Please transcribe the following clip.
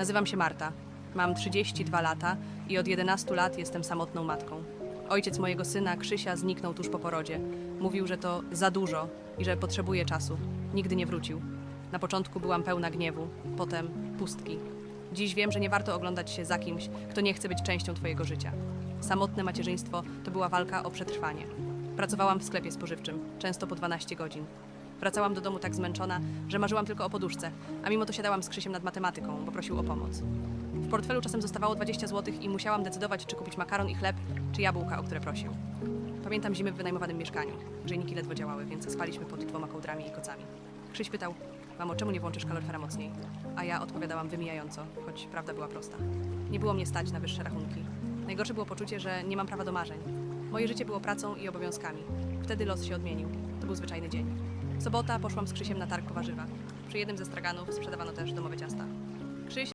Nazywam się Marta. Mam 32 lata i od 11 lat jestem samotną matką. Ojciec mojego syna, Krzysia, zniknął tuż po porodzie. Mówił, że to za dużo i że potrzebuje czasu. Nigdy nie wrócił. Na początku byłam pełna gniewu, potem pustki. Dziś wiem, że nie warto oglądać się za kimś, kto nie chce być częścią Twojego życia. Samotne macierzyństwo to była walka o przetrwanie. Pracowałam w sklepie spożywczym, często po 12 godzin. Wracałam do domu tak zmęczona, że marzyłam tylko o poduszce, a mimo to siadałam z Krzysiem nad matematyką, bo prosił o pomoc. W portfelu czasem zostawało 20 zł i musiałam decydować, czy kupić makaron i chleb, czy jabłka, o które prosił. Pamiętam zimy w wynajmowanym mieszkaniu. Grzejniki ledwo działały, więc spaliśmy pod dwoma kołdrami i kocami. Krzyś pytał, mamo, czemu nie włączysz kaloryfera mocniej? A ja odpowiadałam wymijająco, choć prawda była prosta. Nie było mnie stać na wyższe rachunki. Najgorsze było poczucie, że nie mam prawa do marzeń. Moje życie było pracą i obowiązkami. Wtedy los się odmienił. Był zwyczajny dzień. Sobota poszłam z Krzysiem na targ warzywa. Przy jednym ze straganów sprzedawano też domowe ciasta. Krzyś